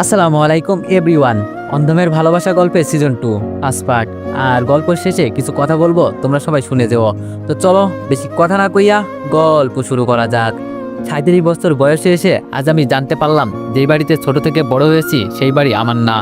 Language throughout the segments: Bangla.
আসসালামু আলাইকুম এভরিওয়ান অন্ধমের ভালোবাসা গল্পে সিজন টু পার্ট আর গল্প শেষে কিছু কথা বলব, তোমরা সবাই শুনে যেও। তো চলো, বেশি কথা না কইয়া গল্প শুরু করা যাক। সাঁত্রিশ বছর বয়সে এসে আজ আমি জানতে পারলাম যেই বাড়িতে ছোট থেকে বড় হয়েছি, সেই বাড়ি আমার না।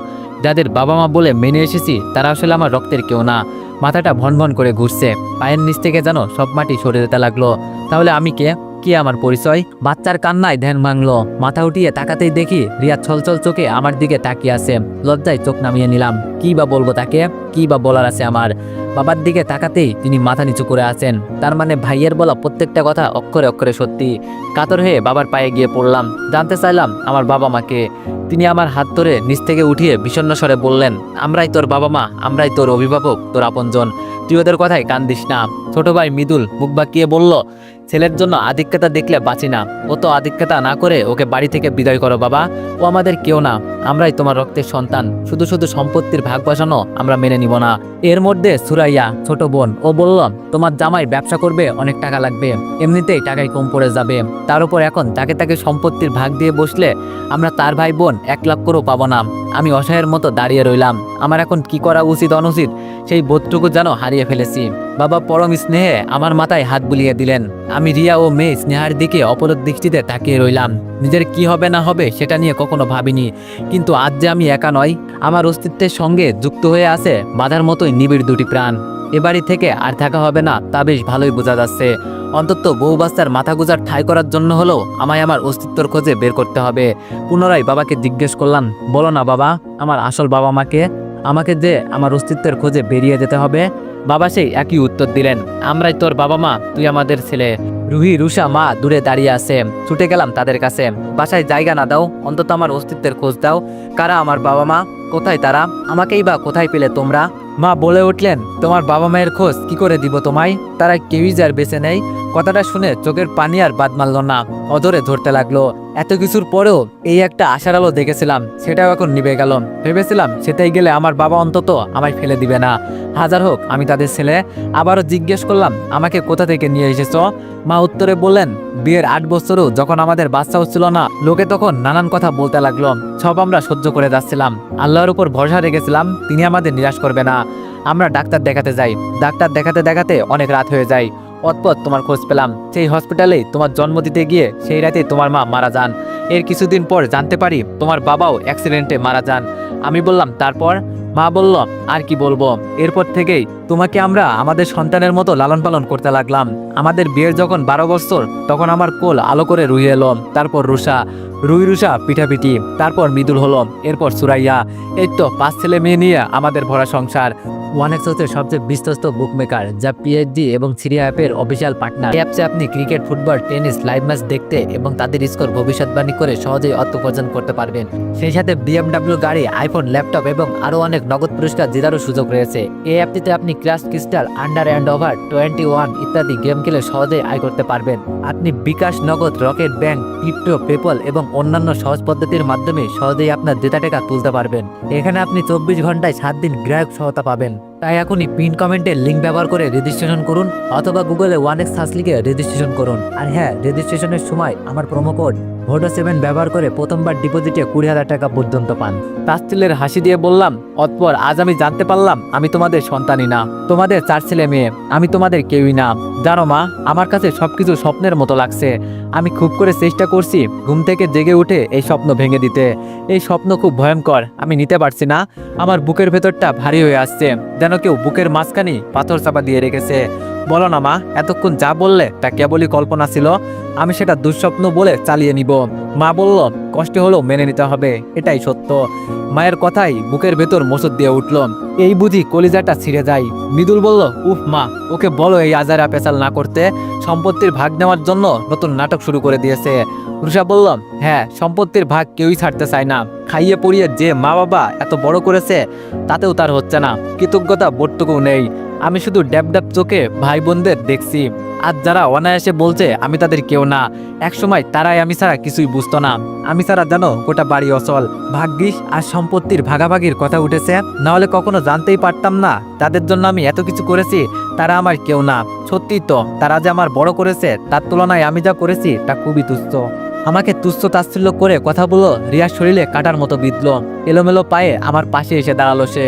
যাদের বাবা মা বলে মেনে এসেছি, তারা আসলে আমার রক্তের কেউ না। মাথাটা ভন ভন করে ঘুরছে। পায়ের নিচ থেকে যেন সব মাটি সরে যেতে লাগল। তাহলে আমি কে? কি আমার পরিচয়? বাচ্চার কান্নায় ধ্যান ভাঙলো। মাথা উঠিয়ে তাকাতেই দেখি রিয়া ছলছল চোখে আমার দিকে তাকিয়ে আছে। লজ্জায় চোখ নামিয়ে নিলাম। কি বা বলব তাকে? কি বা বলার আছে আমার? বাবার দিকে তাকাতেই তিনি মাথা নিচু করে আছেন। তার মানে ভাইয়ের বলা প্রত্যেকটা কথা অক্ষরে অক্ষরে সত্যি। কাতর হয়ে বাবার পায়ে গিয়ে পড়লাম। জানতে চাইলাম আমার বাবা মাকে। তিনি আমার হাত ধরে নিচ থেকে উঠিয়ে বিষণ্ণ স্বরে বললেন, আমরাই তোর বাবা মা, আমরাই তোর অভিভাবক, তোর আপনজন। তুই ওদের কথায় কান দিস না। ছোট ভাই মৃদুল মুখ বাঁকিয়ে বলল ছেলের জন্য আধিক্যতা দেখলে বাঁচি না। ও তো আধিক্যতা না করে ওকে বাড়ি থেকে বিদায় করো, বাবা। ও আমাদের কেউ না। আমরাই তোমার রক্তের সন্তান। শুধু শুধু সম্পত্তির ভাগ বসানো আমরা মেনে নিব না। এর মধ্যে সুরাইয়া, ছোট বোন, ও বলল, তোমার জামাই ব্যবসা করবে, অনেক টাকা লাগবে। এমনিতেই টাকায় কম পড়ে যাবে। তার উপর এখন তাকে তাকে সম্পত্তির ভাগ দিয়ে বসলে আমরা তার ভাই বোন এক লাখ করেও পাবো না। আমি অসহায়ের মতো দাঁড়িয়ে রইলাম। আমার এখন কি করা উচিত, অনুচিত, সেই বোধটুকু যেন হারিয়ে ফেলেছি। বাবা পরম স্নেহে আমার মাথায় হাত বুলিয়ে দিলেন। আমি রিয়া ও মেয়ে স্নেহার দিকে অপরোধ দৃষ্টিতে তাকিয়ে রইলাম। নিজের কি হবে না হবে সেটা নিয়ে কখনো ভাবিনি। কিন্তু আজ যে আমি একা নয় আমার অস্তিত্বের সঙ্গে যুক্ত হয়ে আছে বাধার মতোই নিবিড় দুটি প্রাণ। এ বাড়ি থেকে আর থাকা হবে না, তা বেশ ভালোই বোঝা যাচ্ছে। অন্তত বউ বাচ্চার মাথা গুজার ঠাই করার জন্য হলেও আমায় আমার অস্তিত্বর খোঁজে বের করতে হবে। পুনরায় বাবাকে জিজ্ঞেস করলাম, বলো না বাবা, আমার আসল বাবা মাকে আমাকে যে আমার অস্তিত্বের খোঁজে বেরিয়ে যেতে হবে বাবা সেই একই উত্তর দিলেন, আমরাই তোর বাবা মা, তুই আমাদের ছেলে। রুহি রুষা মা দূরে দাঁড়িয়ে আছে। ছুটে গেলাম তাদের কাছে। বাসায় জায়গা না দাও, অন্তত আমার অস্তিত্বের খোঁজ দাও। কারা আমার বাবা মা? কোথায় তারা? আমাকেই বা কোথায় পেলে তোমরা? মা বলে উঠলেন, তোমার বাবা মায়ের খোঁজ কি করে দিব তোমায়? তারা কেউই যার বেছে নেই। কথাটা শুনে চোখের পানি আর বাদ মারল না। অদরে ধরতে লাগল। এত কিছুর পরেও এই একটা আশার আলো দেখেছিলাম, সেটাও এখন নিভে গেল। ভেবেছিলাম সেটাই গেলে আমার বাবা অন্তত আমায় ফেলে দিবে না। হাজার হোক, আমি তাদের ছেলে। আবারও জিজ্ঞেস করলাম, আমাকে কোথা থেকে নিয়ে এসেছ? মা উত্তরে বললেন, বিয়ের আট বছরও যখন আমাদের বাচ্চা হচ্ছিল না, লোকে তখন নানান কথা বলতে লাগল। সব আমরা সহ্য করে যাচ্ছিলাম। আল্লাহর উপর ভরসা রেখেছিলাম, তিনি আমাদের নিরাশ করবে না। আমরা ডাক্তার দেখাতে যাই। ডাক্তার দেখাতে দেখাতে অনেক রাত হয়ে যায়। অতপর তোমার খোঁজ পেলাম। সেই হসপিটালে তোমার জন্ম দিতে গিয়ে সেই রাতে তোমার মা মারা যান। এর কিছুদিন পর জানতে পারি তোমার বাবাও অ্যাক্সিডেন্টে মারা যান। আমি বললাম, তারপর? মা বলল, আর কি বলব? এরপর থেকেই তোমাকে আমরা আমাদের সন্তানের মতো লালন পালন করতে লাগলাম। আমাদের বিয়ের যখন বারো বছর, তখন আমার কোল আলো করে রুই এলো। তারপর রুষা রুই রুষা পিঠাপিঠি, তারপর মৃদুল হলো এরপর সুরাইয়া। এই তো পাঁচ ছেলে মেয়ে নিয়ে আমাদের ভরা সংসার। ওয়ান হচ্ছে সবচেয়ে বিশ্বস্ত বুকমেকার যা পিএইচডি এবং সিরিয়া অ্যাপের অফিসিয়াল পার্টনার অ্যাপসে আপনি cricket, football, tennis live match দেখতে এবং তাদের স্কোর ভবিষ্যৎবাণী করে সহজেই অর্থ উপার্জন করতে পারবেন। সেই সাথে বিএমডাব্লিউ গাড়ি আইফোন ল্যাপটপ এবং আরও অনেক নগদ পুরস্কার জেতারও সুযোগ রয়েছে। এই অ্যাপটিতে আপনি crash crystal under and over twenty one ইত্যাদি গেম খেলে সহজেই আয় করতে পারবেন। আপনি বিকাশ নগদ রকেট ব্যাংক ক্রিপ্টো পেপল এবং অন্যান্য সহজ পদ্ধতির মাধ্যমে সহজেই আপনার জেতা টাকা তুলতে পারবেন। এখানে আপনি চব্বিশ ঘন্টায় সাত দিন গ্রাহক সহায়তা পাবেন। তাই এখনই পিন কমেন্টের লিঙ্ক ব্যবহার করে রেজিস্ট্রেশন করুন অথবা গুগলে ওয়ান এক্স সার্চ লিখে রেজিস্ট্রেশন করুন। আর হ্যাঁ রেজিস্ট্রেশনের সময় আমার প্রোমো কোড ভোটো সেভেন ব্যবহার করে প্রথমবার ডিপোজিটে কুড়ি হাজার টাকা পর্যন্ত পান। তাস্তিলের হাসি দিয়ে বললাম, অতপর আজ আমি জানতে পারলাম আমি তোমাদের সন্তানই না। তোমাদের চার ছেলে মেয়ে, আমি তোমাদের কেউই না। জানো মা, আমার কাছে সবকিছু স্বপ্নের মতো লাগছে। আমি খুব করে চেষ্টা করছি ঘুম থেকে জেগে উঠে এই স্বপ্ন ভেঙে দিতে। এই স্বপ্ন খুব ভয়ঙ্কর, আমি নিতে পারছি না। আমার বুকের ভেতরটা ভারী হয়ে আসছে। যেন কেউ বুকের মাঝখানে পাথর চাপা দিয়ে রেখেছে। বলো না, মা, এতক্ষণ যা বললে তা কেবলই কল্পনা ছিল। আমি সেটা দুঃস্বপ্ন বলে চালিয়ে নিব। মা বলল, কষ্ট হলেও মেনে নিতে হবে, এটাই সত্য। মায়ের কথাই বুকের ভেতর মোসর দিয়ে উঠল। এই বুঝি কলিজাটা ছিঁড়ে যায়। মৃদুল বলল, উফ, মা, ওকে বলো এই আজারা পেশাল না করতে। সম্পত্তির ভাগ নেওয়ার জন্য নতুন নাটক শুরু করে দিয়েছে। রুষা বলল হ্যাঁ সম্পত্তির ভাগ কেউই ছাড়তে চায় না। খাইয়ে পড়িয়ে যে মা বাবা এত বড় করেছে, তাতেও তার হচ্ছে না। কৃতজ্ঞতা বোধটুকু নেই। আমি শুধু ড্যাব ড্যাব চোখে ভাই বোনদের দেখছি। আজ যারা অনায়াসে বলছে, আমি তাদের কেউ না। একসময় তারাই আমি ছাড়া কিছুই বুঝতো না। আমি ছাড়া জানো গোটা বাড়ি অচল। ভাগ্যিস আর সম্পত্তির ভাগাভাগির কথা উঠেছে। না হলে কখনো জানতেই পারতাম না, তাদের জন্য আমি এত কিছু করেছি, তারা আমার কেউ না। সত্যি তো, তারা যে আমার বড় করেছে, তার তুলনায় আমি যা করেছি, তা খুবই তুচ্ছ। আমাকে তুচ্ছ তাচ্ছিল্য করে কথা বলল, রিয়ার শরীরে কাটার মতো বিঁধল। এলোমেলো পায়ে আমার পাশে এসে দাঁড়াল সে।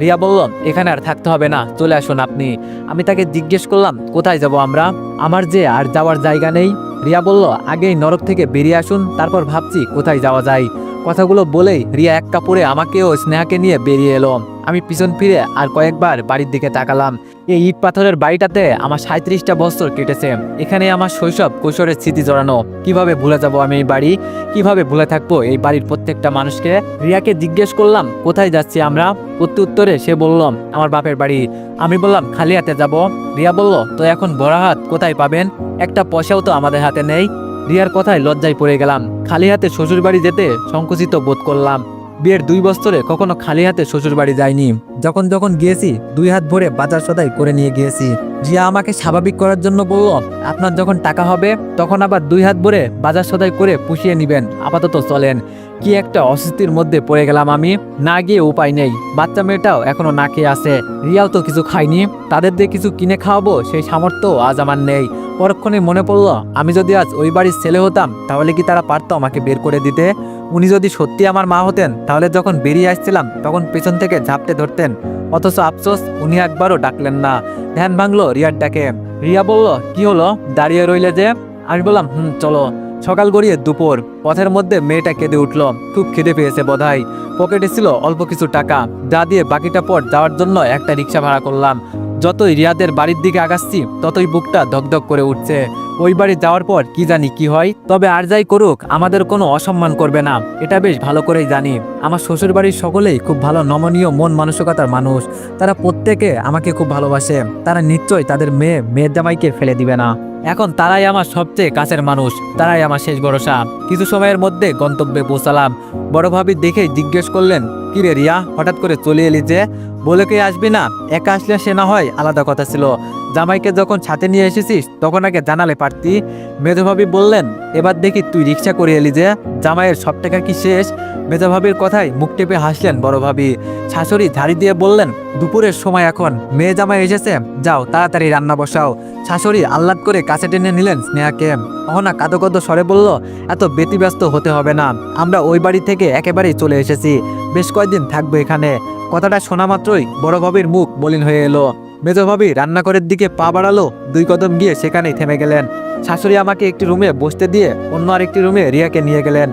রিয়া বলল, এখানে আর থাকতে হবে না, চলে আসুন আপনি। আমি তাকে জিজ্ঞেস করলাম, কোথায় যাব আমরা? আমার যে আর যাওয়ার জায়গা নেই? রিয়া বলল, আগেই নরক থেকে বেরিয়ে আসুন, তারপর ভাবছি কোথায় যাওয়া যায়। কথাগুলো বলেই রিয়া এক কাপড়ে আমাকেও স্নেহাকে নিয়ে বেরিয়ে এলো। আমি পিছন ফিরে আর কয়েকবার বাড়ির দিকে তাকালাম। এই ইট পাথরের বাড়িটাতে আমার সাঁত্রিশটা বছর কেটেছে। এখানে আমার শৈশব কৈশোরের স্মৃতি জড়ানো। কীভাবে ভুলে যাব আমি এই বাড়ি? কীভাবে ভুলে থাকব এই বাড়ির প্রত্যেকটা মানুষকে? রিয়াকে জিজ্ঞেস করলাম, কোথায় যাচ্ছি আমরা? প্রত্যু উত্তরে সে বলল, আমার বাপের বাড়ি। আমি বললাম, খালি হাতে যাব? রিয়া বলল, তো এখন বড় হাত কোথায় পাবেন? একটা পয়সাও তো আমাদের হাতে নেই। রিয়ার কথায় লজ্জায় পড়ে গেলাম। খালি হাতে শ্বশুর বাড়ি যেতে সংকুচিত বোধ করলাম। বিয়ের দুই বছরে কখনো খালি হাতে শ্বশুর বাড়ি যায়নি যখন যখন গিয়েছি, দুই হাত ভরে বাজার সদাই করে নিয়ে গিয়েছি। রিয়া আমাকে স্বাভাবিক করার জন্য বলল, আপনার যখন টাকা হবে, তখন আবার দুই হাত ভরে বাজার সদাই করে পুষিয়ে নিবেন। আপাতত চলেন। কি একটা অস্বস্তির মধ্যে পড়ে গেলাম আমি। না গিয়ে উপায় নেই। বাচ্চা মেয়েটাও এখনও না খেয়ে আছে। রিয়াও তো কিছু খাইনি তাদের দিয়ে কিছু কিনে খাওয়াবো, সেই সামর্থ্য আজ আমার নেই। পরক্ষণে মনে পড়ল, আমি যদি আজ ওই বাড়ির ছেলে হতাম, তাহলে কি তারা পারতো আমাকে বের করে দিতে? উনি যদি সত্যি আমার মা হতেন, তাহলে যখন বেরিয়ে আসছিলাম, তখন পেছন থেকে ঝাপটে ধরতেন। অথচ আফসোস, উনি একবারও ডাকলেন না। ধ্যান ভাঙলো রিয়ার ডাকে। রিয়া বলল, কি হলো? দাঁড়িয়ে রইলে যে? আমি বললাম, হুম, চলো। সকাল গড়িয়ে দুপুর। পথের মধ্যে মেয়েটা কেঁদে উঠল। খুব খিদে পেয়েছে বোধহয়। পকেটে ছিল অল্প কিছু টাকা। যা দিয়ে বাকিটা পর যাওয়ার জন্য একটা রিক্সা ভাড়া করলাম। যতই রিয়াদের বাড়ির দিকে আগাচ্ছি, ততই বুকটা ধকধক করে উঠছে। ওই বাড়ি যাওয়ার পর কি জানি কি হয়, তবে আর যাই করুক, আমাদের কোনো অসম্মান করবে না। এটা বেশ ভালো করেই জানি। আমার শ্বশুর বাড়ির সকলেই খুব ভালো নমনীয়, মন মানসিকতার মানুষ। তারা প্রত্যেকে আমাকে খুব ভালোবাসে। তারা নিশ্চয়ই তাদের মেয়ে, মেয়ের জামাইকে ফেলে দিবে না। এখন তারাই আমার সবচেয়ে কাছের মানুষ, তারাই আমার শেষ ভরসা। কিছু সময়ের মধ্যে গন্তব্যে পৌঁছালাম। বড় ভাবি দেখে জিজ্ঞেস করলেন, কিরে রিয়া, হঠাৎ করে চলে এলি যে? বলে কে আসবি না? একা আসলে সে না হয় আলাদা কথা ছিল। জামাইকে যখন ছাতে নিয়ে এসেছিস, তখন আগে জানালে পারতি। মেধভাবি বললেন, এবার দেখি তুই রিক্সা করে এলি যে? জামাইয়ের সব টাকা কি শেষ? মেধভাবির কথায় মুখ টেপে হাসলেন বড় ভাবি। শাশুড়ি ঝাড়ি দিয়ে বললেন, দুপুরের সময় এখন, মেয়ে জামাই এসেছে, যাও, তাড়াতাড়ি রান্না বসাও। শাশুড়ি আহ্লাদ করে কাছে টেনে নিলেন স্নেহাকে। অহনা কাদো কাদো স্বরে বলল, এত ব্যতিব্যস্ত হতে হবে না, আমরা ওই বাড়ি থেকে একেবারেই চলে এসেছি, বেশ কয়েকদিন থাকব এখানে। কথাটা শোনা মাত্রই বড় ভাবির মুখ মলিন হয়ে এলো। মেজো ভাবি রান্নাঘরের দিকে পা বাড়ালো, দুই কদম গিয়ে সেখানেই থেমে গেলেন। শাশুড়ি আমাকে একটি রুমে বসতে দিয়ে অন্য আরেকটি রুমে রিয়াকে নিয়ে গেলেন।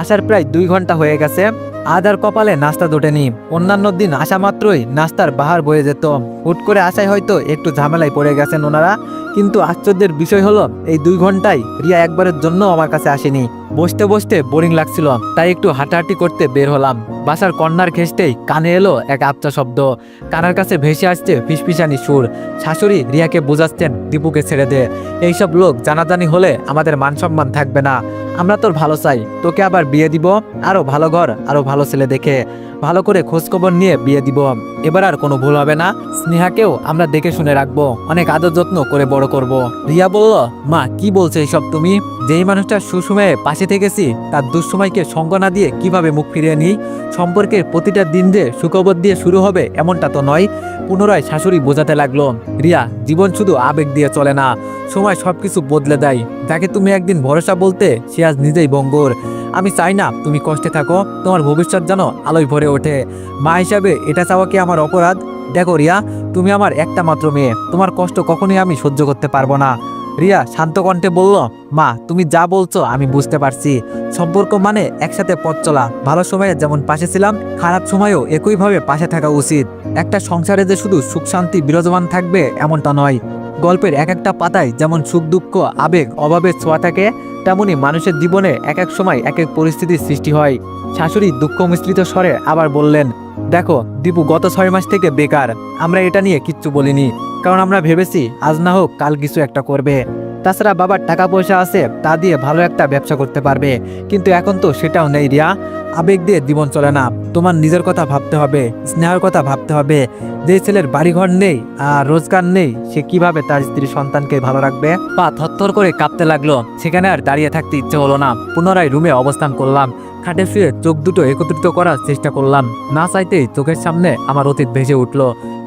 আসার প্রায় দুই ঘণ্টা হয়ে গেছে। আজ আর কপালে নাস্তা জোটেনি অন্যান্য দিন আসা মাত্রই নাস্তার বাহার বয়ে যেত। হুট করে আসায় হয়তো একটু ঝামেলায় পড়ে গেছেন ওনারা। কিন্তু আশ্চর্যের বিষয় হলো, এই দুই ঘন্টায় রিয়া একবারের জন্য আমার কাছে আসেনি। বসতে বসতে বোরিং লাগছিল। তাই একটু হাঁটাহাঁটি করতে বের হলাম। বাসার কর্নার ঘেসতেই কানে এলো এক আপচা শব্দ। কানার কাছে ভেসে আসছে ফিসফিসানি সুর। শাশুড়ি রিয়াকে বোঝাচ্ছেন দীপুকে ছেড়ে দে। এইসব লোক জানাজানি হলে আমাদের মান সম্মান থাকবে না। আমরা তোর ভালো চাই। তোকে আবার বিয়ে দিব। আরও ভালো ঘর, আরও ভালো ছেলে দেখে। ভালো করে খোঁজখবর নিয়ে বিয়ে দিব। এবার আর কোনো ভুল হবে না। স্নেহাকেও আমরা দেখে শুনে রাখব। অনেক আদর যত্ন করে বড় করব। রিয়া বলল, মা, কি বলছে এইসব তুমি? যেই মানুষটা সুসময়ে পাশে থেকেছি, তার দুঃসময়কে সঙ্গ না দিয়ে কীভাবে মুখ ফিরিয়ে নিই? সম্পর্কের প্রতিটা দিন যে সুখবর দিয়ে শুরু হবে এমনটা তো নয়। পুনরায় শাশুড়ি বোঝাতে লাগল, রিয়া, জীবন শুধু আবেগ দিয়ে চলে না, সময় সবকিছু বদলে দেয়। যাকে তুমি একদিন ভরসা বলতে, সে আজ নিজেই বঙ্গর আমি চাই না তুমি কষ্টে থাকো, তোমার ভবিষ্যৎ যেন আলোয় ভরে ওঠে। মা হিসাবে এটা চাওয়া কি আমার অপরাধ? দেখো রিয়া, তুমি আমার একটা মাত্র মেয়ে, তোমার কষ্ট কখনোই আমি সহ্য করতে পারব না। রিয়া শান্ত কণ্ঠে বলল, মা, তুমি যা বলছো আমি বুঝতে পারছি। সম্পর্ক মানে একসাথে পথ চলা। ভালো সময়ে যেমন পাশে ছিলাম, খারাপ সময়েও একইভাবে পাশে থাকা উচিত। একটা সংসারে যে শুধু সুখ, শান্তি, বিরাজমান থাকবে এমনটা নয়। গল্পের এক একটা পাতায় যেমন সুখ, দুঃখ, আবেগ, অভাবের ছোঁয়া থাকে, তেমনি মানুষের জীবনে এক এক সময় এক এক পরিস্থিতির সৃষ্টি হয়। শাশুড়ি দুঃখ মিশ্রিত স্বরে আবার বললেন দেখো, দীপু, গত ছয় মাস থেকে বেকার। আমরা এটা নিয়ে কিচ্ছু বলিনি। কারণ আমরা ভেবেছি, আজ না হোক কাল কিছু একটা করবে। তাছাড়া বাবার টাকা পয়সা আছে, তা দিয়ে ভালো একটা ব্যবসা করতে পারবে। কিন্তু এখন তো সেটাও নেই রিয়া। আবেগ দিয়ে জীবন চলে না। তোমার নিজের কথা ভাবতে হবে, স্নেহের কথা ভাবতে হবে। যে ছেলের বাড়িঘর নেই আর রোজগার নেই, সে কীভাবে তার স্ত্রী সন্তানকে ভালো রাখবে? পা থরথর করে কাঁপতে লাগল। সেখানে আর দাঁড়িয়ে থাকতে ইচ্ছে হলো না। পুনরায় রুমে অবস্থান করলাম। খাটে শুয়ে চোখ দুটো একত্রিত করার চেষ্টা করলাম। না চাইতেই চোখের সামনে আমার অতীত ভেসে উঠল।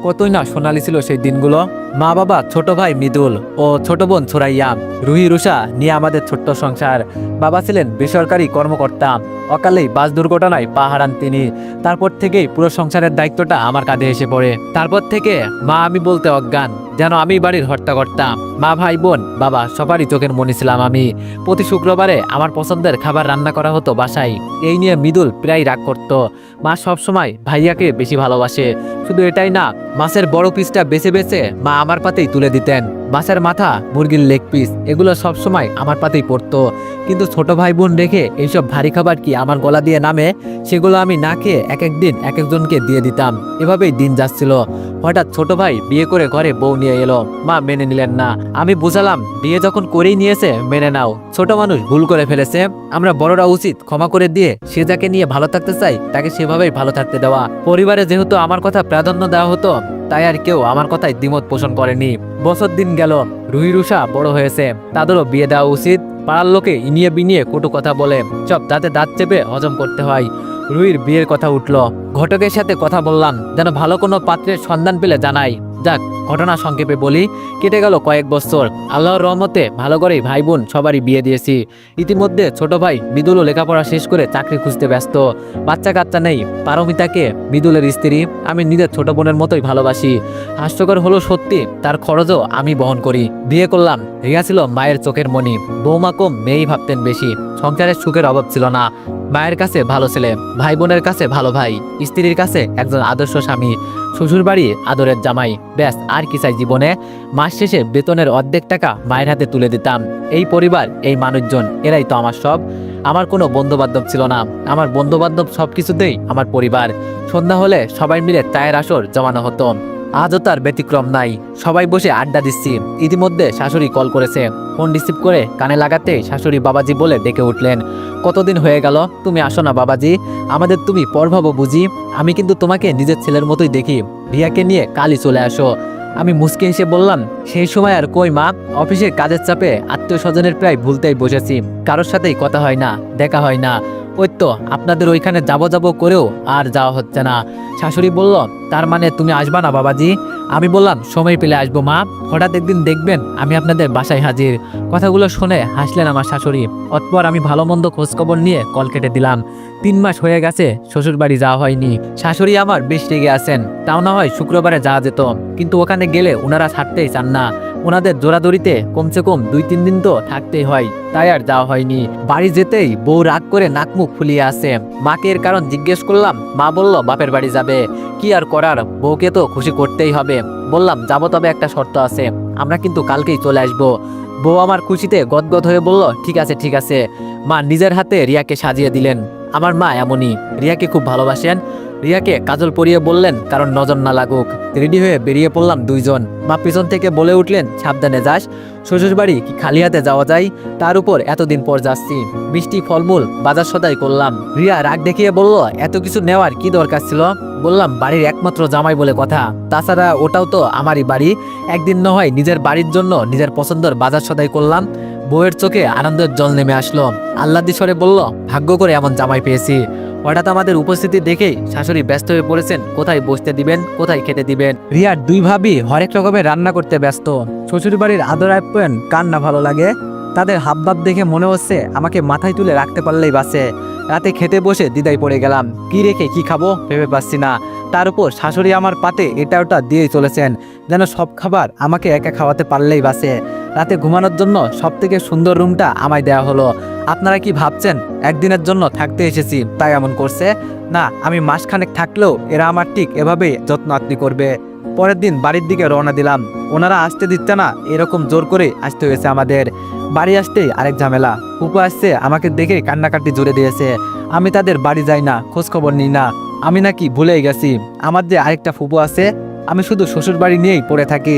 কতই না সোনালি ছিল সেই দিনগুলো। মা বাবা, ছোট ভাই মৃদুল ও ছোট বোন ছোরাইয়া রুহি রুষা নিয়ে আমাদের ছোট্ট সংসার। বাবা ছিলেন বেসরকারি কর্মকর্তা। অকালেই বাস দুর্ঘটনায় পা হারান তিনি। তারপর থেকেই পুরো সংসারের দায়িত্বটা আমার কাঁধে এসে পড়ে। তারপর থেকে মা আমি বলতে অজ্ঞান, যেন আমি বাড়ির হর্তাকর্তা। মা, ভাই, বোন, বাবা, সবারই চোখের মনে ছিলাম আমি। প্রতি শুক্রবারে আমার পছন্দের খাবার রান্না করা হতো বাসায়। এই নিয়ে মৃদুল প্রায় রাগ করত। মা সবসময় ভাইয়াকে বেশি ভালোবাসে। শুধু এটাই না, মাছের বড় পিসটা বেছে বেছে মা আমার পাতেই তুলে দিতেন। মাছের মাথা, মুরগির লেগ পিস এগুলো সবসময় আমার পাতেই পড়তো। কিন্তু ছোট ভাই বোন রেখে এইসব ভারী খাবার কি আমার গলা দিয়ে নামে, সেগুলো আমি না খেয়ে এক এক দিন এক একজনকে দিয়ে দিতাম। এভাবেই দিন যাচ্ছিল। হঠাৎ ছোট ভাই বিয়ে করে ঘরে বউ নিয়ে এলো। মা মেনে নিলেন না। আমি বুঝালাম, বিয়ে যখন করেই নিয়েছে, মেনে নাও। ছোট মানুষ ভুল করে ফেলেছে। আমরা বড়রা উচিত ক্ষমা করে দিয়ে, সে যাকে নিয়ে ভালো থাকতে চাই, তাকে সেভাবেই ভালো থাকতে দেওয়া। পরিবারে যেহেতু আমার কথা প্রাধান্য দেওয়া হতো, তাই আর কেউ আমার কথায় দ্বিমত পোষণ করেনি। বছর দিন গেল, রুহি রুষা বড় হয়েছে। তাদেরও বিয়ে দেওয়া উচিত। পাড়ার লোকে ইনিয়ে বিনিয়ে কটু কথা বলে। সব দাঁতে দাঁত চেপে হজম করতে হয়। রুইর বিয়ের কথা উঠল। ঘটকের সাথে কথা বললাম, যেন ভালো কোনো পাত্রের সন্ধান পেলে জানাই। যাক, ঘটনা সংক্ষেপে বলি। কেটে গেল কয়েক বছর। আল্লাহর রহমতে ভালো করেই ভাই বোন সবারই বিয়ে দিয়েছি। ইতিমধ্যে ছোট ভাই মৃদুলও লেখাপড়া শেষ করে চাকরি খুঁজতে ব্যস্ত। বাচ্চা কাচ্চা নেই, পারমিতাকে মৃদুলের স্ত্রী। আমি নিজের ছোট বোনের মতোই ভালোবাসি। হাস্যকর হলো সত্যি, তার খরচও আমি বহন করি। বিয়ে করলাম, রিয়া ছিল মায়ের চোখের মণি। বৌমা কম মেয়েই ভাবতেন বেশি। সংসারের সুখের অভাব ছিল না। মায়ের কাছে ভালো ছেলে, ভাই বোনের কাছে ভালো ভাই, স্ত্রীর কাছে একজন আদর্শ স্বামী শ্বশুর বাড়ি আদরের জামাই। ব্যাস, আর কি চাই জীবনে? মাস শেষে বেতনের অর্ধেক টাকা মায়ের হাতে তুলে দিতাম। এই পরিবার, এই মানুষজন, এরাই তো আমার সব। আমার কোনো বন্ধুবান্ধব ছিল না। আমার বন্ধুবান্ধব সব কিছুতেই আমার পরিবার। সন্ধ্যা হলে সবাই মিলে চায়ের আসর জমানো হতো। আজও তার ব্যতিক্রম নাই। সবাই বসে আড্ডা দিচ্ছি। ইতিমধ্যে শাশুড়ি কল করেছে। ফোন রিসিভ করে কানে লাগাতে শাশুড়ি বাবাজি বলে ডেকে উঠলেন। কতদিন হয়ে গেল? তুমি আসো না, বাবাজি। আমাদের তুমি পরভাবো বুঝি। আমি কিন্তু তোমাকে নিজের ছেলের মতোই দেখি। রিয়াকে নিয়ে কালই চলে আসো। আমি মুসকে হেসে বললাম, সেই সময় আর কই মা? অফিসের কাজের চাপে আত্মীয় স্বজনের প্রায় ভুলতেই বসেছি। কারোর সাথেই কথা হয় না, দেখা হয় না। ওই তো, আপনাদের ওইখানে যাব যাব করেও আর যাওয়া হচ্ছে না। শাশুড়ি বলল, তার মানে তুমি আসবা না বাবাজি? আমি বললাম, সময় পেলে আসব মা। হঠাৎ একদিন দেখবেন আমি আপনাদের বাসায় হাজির। কথাগুলো শুনে হাসলেন আমার শাশুড়ি। অতপর আমি ভালো মন্দ খোঁজখবর নিয়ে কল কেটে দিলাম। তিন মাস হয়ে গেছে শ্বশুর বাড়ি যাওয়া হয়নি। শাশুড়ি আমার বেশ রেগে আছেন, তাও না হয় শুক্রবারে যাওয়া যেত। কিন্তু ওখানে গেলে ওনারা ছাড়তেই চান না। ওনাদের জোরাদড়িতে কমসে কম দুই তিন দিন তো থাকতেই হয়, তাই আর যাওয়া হয়নি। বাড়ি যেতেই বউ রাগ করে নাক মুখ ফুলিয়ে আসে। মাকে এর কারণ জিজ্ঞেস করলাম, মা বলল, বাপের বাড়ি যাবে। কি আর করার, বউকে তো খুশি করতেই হবে। বললাম, যাব তবে একটা শর্ত আছে, আমরা কিন্তু কালকেই চলে আসব। বউ আমার খুশিতে গদগদ হয়ে বলল, ঠিক আছে ঠিক আছে। মা নিজের হাতে রিয়াকে সাজিয়ে দিলেন। আমার মা এমনই। রিয়াকে খুব ভালোবাসেন। রিয়াকে কাজল পরিয়ে বললেন, কারণ নজর না লাগুক। রেডি হয়ে বেরিয়ে পড়লাম দুইজন। মা পিছন থেকে বলে উঠলেন, সাবধানে যাস। শ্বশুর বাড়ি কি খালি হাতে যাওয়া যায়? তার উপর এতদিন পর যাচ্ছি। মিষ্টি ফলমূল বাজার সদাই করলাম। রিয়া রাগ দেখিয়ে বলল, এত কিছু নেওয়ার কি দরকার ছিল? বললাম, বাড়ির একমাত্র জামাই বলে কথা। তাছাড়া ওটাও তো আমারই বাড়ি। একদিন না হয় নিজের বাড়ির জন্য নিজের পছন্দের বাজার সদাই করলাম। বউয়ের চোখে আনন্দের জল নেমে আসলো। আল্লাদিস্বরে বলল, ভাগ্য করে এমন জামাই পেয়েছি। হঠাৎ আমাদের উপস্থিতি দেখেই শাশুড়ি ব্যস্ত হয়ে পড়েছেন। কোথায় বসতে দিবেন, কোথায় খেতে দিবেন? রিয়ার দুই ভাবি হরেক রকমের রান্না করতে ব্যস্ত। শ্বশুর বাড়ির আদর আপ্যায়ন কার না ভালো লাগে? তাদের হাবভাব দেখে মনে হচ্ছে আমাকে মাথায় তুলে রাখতে পারলেই বাসে রাতে খেতে বসে দিদাই পড়ে গেলাম। কি রেখে কি খাব ভেবে পাচ্ছি না। তার উপর শাশুড়ি আমার পাতে এটা ওটা দিয়েই চলেছেন। যেন সব খাবার আমাকে একা খাওয়াতে পারলেই বাসে রাতে ঘুমানোর জন্য সব থেকে সুন্দর রুমটা আমায় দেওয়া হলো। আপনারা কি ভাবছেন? একদিনের জন্য থাকতে এসেছি, তাই এমন করছে? না, আমি মাসখানেক থাকলেও এরা আমার ঠিক এভাবেই যত্ন আত্মি করবে। পরের দিন বাড়ির দিকে রওনা দিলাম। ওনারা আসতে দিচ্ছে না এরকম জোর করে আসতে হয়েছে আমাদের। বাড়ি আসতেই আরেক ঝামেলা। ফুপু আসছে, আমাকে দেখে কান্নাকাটি জুড়ে দিয়েছে। আমি তাদের বাড়ি যাই না খোঁজ খবর নিই না। আমি নাকি ভুলেই গেছি। আমার যে আরেকটা ফুপু আছে, আমি শুধু শ্বশুর বাড়ি নিয়েই পড়ে থাকি।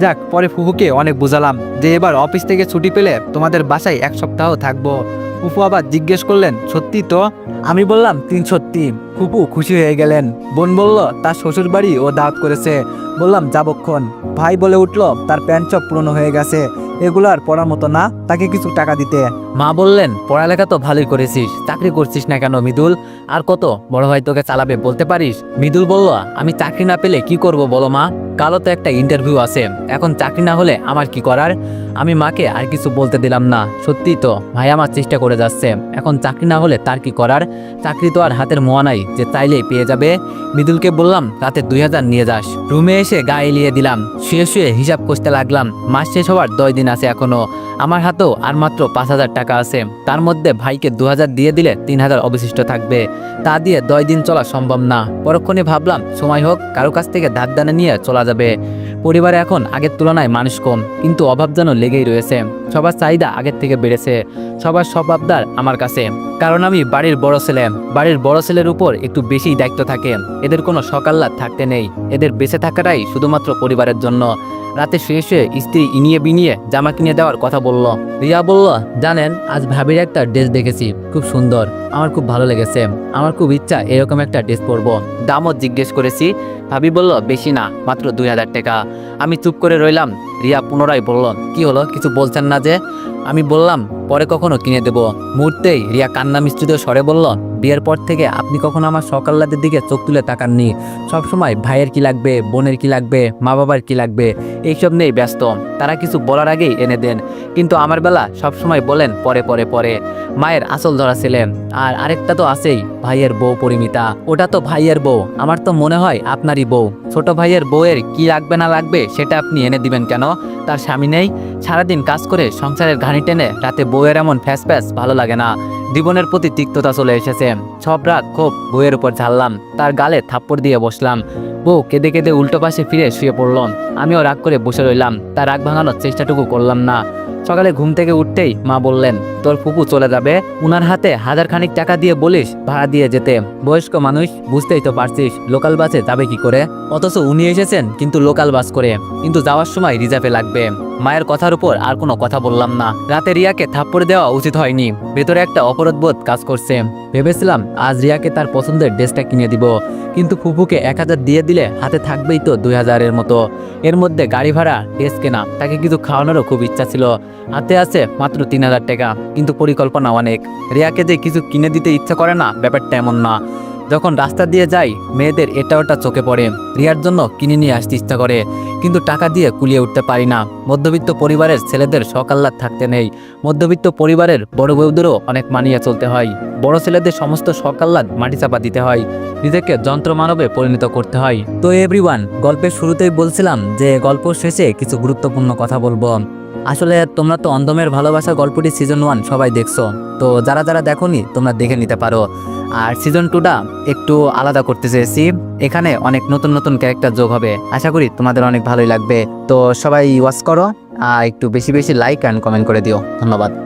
যাক, পরে ফুফুকে অনেক বোঝালাম যে এবার অফিস থেকে ছুটি পেলে তোমাদের বাসায় এক সপ্তাহ থাকব। ফুফু আবার জিজ্ঞেস করলেন, সত্যি তো? আমি বললাম, তিন সত্যি। ফুপু খুশি হয়ে গেলেন। বোন বলল, তার শ্বশুর বাড়ি ও দাওয়াত করেছে। বললাম যাবক্ষণ ভাই বলে উঠল, তার প্যান্ট চপ পুরনো হয়ে গেছে। এগুলো আর পড়ার মতো না, তাকে কিছু টাকা দিতে। মা বললেন, পড়ালেখা তো ভালোই করেছিস। চাকরি করছিস না কেন মৃদুল? আর কত? বড় ভাই তোকে চালাবে, বলতে পারিস? মৃদুল বলল, আমি চাকরি না পেলে কি করব বলো মা? কালও তো একটা ইন্টারভিউ আছে। এখন চাকরি না হলে আমার কি করার? আমি মাকে আর কিছু বলতে দিলাম না। সত্যি তো, ভাই আমার চেষ্টা করে যাচ্ছে। এখন চাকরি না হলে তার কি করার? চাকরি তো আর হাতের মোয়া নাই, যে চাইলেই পেয়ে যাবে। মৃদুলকে বললাম, রাতে দুই হাজার নিয়ে যাস। রুমে এসে গা এলিয়ে দিলাম। শুয়ে শুয়ে হিসাব করতে লাগলাম, মাস শেষ হওয়ার দশ দিন আছে এখনও। আমার হাতেও আর মাত্র পাঁচ হাজার টাকা আছে। তার মধ্যে ভাইকে দু হাজার দিয়ে দিলে তিন হাজার অবশিষ্ট থাকবে। তা দিয়ে দশ দিন চলা সম্ভব না। পরক্ষণে ভাবলাম, সময় হোক, কারও কাছ থেকে ধার দানা নিয়ে চলা যাবে। পরিবারে এখন আগের তুলনায় মানুষ কম, কিন্তু অভাব যেন লেগেই রয়েছে। সবার চাহিদা আগের থেকে বেড়েছে। সবার সব আবদার আমার কাছে। কারণ আমি বাড়ির বড় ছেলে। বাড়ির বড় ছেলের উপর একটু বেশি দায়িত্ব থাকে। এদের কোনো সকাল্লাদ থাকতে নেই। এদের বেঁচে থাকাটাই শুধুমাত্র পরিবারের জন্য। রাতে শেষে শুয়ে স্ত্রী ইনিয়ে বিনিয়ে জামা কিনে দেওয়ার কথা বলল। রিয়া বলল জানেন আজ ভাবির একটা ড্রেস দেখেছি খুব সুন্দর। আমার খুব ভালো লেগেছে। আমার খুব ইচ্ছা এরকম একটা ড্রেস পরবো। দামও জিজ্ঞেস করেছি। ভাবি বলল বেশি না মাত্র দুই হাজার টাকা। আমি চুপ করে রইলাম। রিয়া পুনরায় বলল কি হলো? কিছু বলছেন না যে? আমি বললাম, পরে কখনো কিনে দেব। মুহূর্তেই রিয়া কান্না মিশ্রিত স্বরে বলল, বিয়ের পর থেকে আপনি কখনো আমার সকাল্লাদের দিকে চোখ তুলে তাকাননি। সবসময় ভাইয়ের কি লাগবে, বোনের কি লাগবে মা বাবার কি লাগবে, এইসব নিয়েই ব্যস্ত। তারা কিছু বলার আগেই এনে দেন। কিন্তু আমার বেলা সবসময় বলেন, পরে পরে পরে। মায়ের আসল ধরা ছিলেন আর আরেকটা তো আছেই, ভাইয়ের বউ পরিমিতা। ওটা তো ভাইয়ের বউ। আমার তো মনে হয় আপনারই বউ। ছোট ভাইয়ের বউয়ের কি লাগবে না লাগবে সেটা আপনি এনে দিবেন কেন? তার স্বামী নেই, সারাদিন কাজ করে সংসারের ঘানি টেনে রাতে বউয়ের এমন ফ্যাস ফ্যাস ভালো লাগে না। জীবনের প্রতি তিক্ততা চলে এসেছে। সব রাগ খুব বউয়ের উপর ঝাড়লাম, তার গালে থাপ্পড় দিয়ে বসলাম। বউ কেঁদে কেঁদে উল্টো পাশে ফিরে শুয়ে পড়ল। আমিও রাগ করে বসে রইলাম, তার রাগ ভাঙানোর চেষ্টাটুকু করলাম না। সকালে ঘুম থেকে উঠতেই মা বললেন, তোর ফুপু চলে যাবে। উনার হাতে হাজার খানিক টাকা দিয়ে বলিস ভাড়া দিয়ে যেতে। বয়স্ক মানুষ, বুঝতেই তো পারছিস, লোকাল বাসে যাবে কি করে? অথচ উনি এসেছেন কিন্তু লোকাল বাস করে, কিন্তু যাওয়ার সময় রিজার্ভে লাগবে। মায়ের কথার উপর আর কোনো কথা বললাম না। রাতে রিয়াকে থাপ্পড় দেওয়া উচিত হয়নি। ভেতরে একটা অপরাধবোধ কাজ করছে। ভেবেছিলাম আজ রিয়াকে তার পছন্দের ড্রেসটা কিনে দিব, কিন্তু ফুপুকে এক হাজার দিয়ে দিলে হাতে থাকবেই তো দুই হাজারের মতো। এর মধ্যে গাড়ি ভাড়া, ড্রেস কেনা, তাকে কিছু খাওয়ানোরও খুব ইচ্ছা ছিল। হাতে আছে মাত্র তিন হাজার টাকা, কিন্তু পরিকল্পনা অনেক। রিয়াকে যে কিছু কিনে দিতে ইচ্ছা করে না, ব্যাপারটা এমন না। যখন রাস্তা দিয়ে যাই, মেয়েদের এটা ওটা চোখে পড়ে। রিয়ার জন্য কিনে নিয়ে আসতে ইচ্ছা করে, কিন্তু টাকা দিয়ে কুলিয়ে উঠতে পারি না। মধ্যবিত্ত পরিবারের ছেলেদের সকাল্লাদ থাকতে নেই। মধ্যবিত্ত পরিবারের বড় বউদেরও অনেক মানিয়ে চলতে হয়। বড় ছেলেদের সমস্ত সকাল্লাদ মাটি চাপা দিতে হয়। নিজেকে যন্ত্র মানবে পরিণত করতে হয়। তো এভরিওয়ান গল্পের শুরুতেই বলছিলাম যে, গল্প শেষে কিছু গুরুত্বপূর্ণ কথা বলব। আসলে তোমরা তো অন্ধমের ভালোবাসা গল্পটি সিজন ওয়ান সবাই দেখছ। তো যারা যারা দেখোনি, তোমরা দেখে নিতে পারো। আর সিজন টুটা একটু আলাদা করতে চেয়েছি। এখানে অনেক নতুন নতুন ক্যারেক্টার যোগ হবে। আশা করি তোমাদের অনেক ভালোই লাগবে। তো সবাই ওয়াচ করো, আর একটু বেশি বেশি লাইক অ্যান্ড কমেন্ট করে দিও। ধন্যবাদ।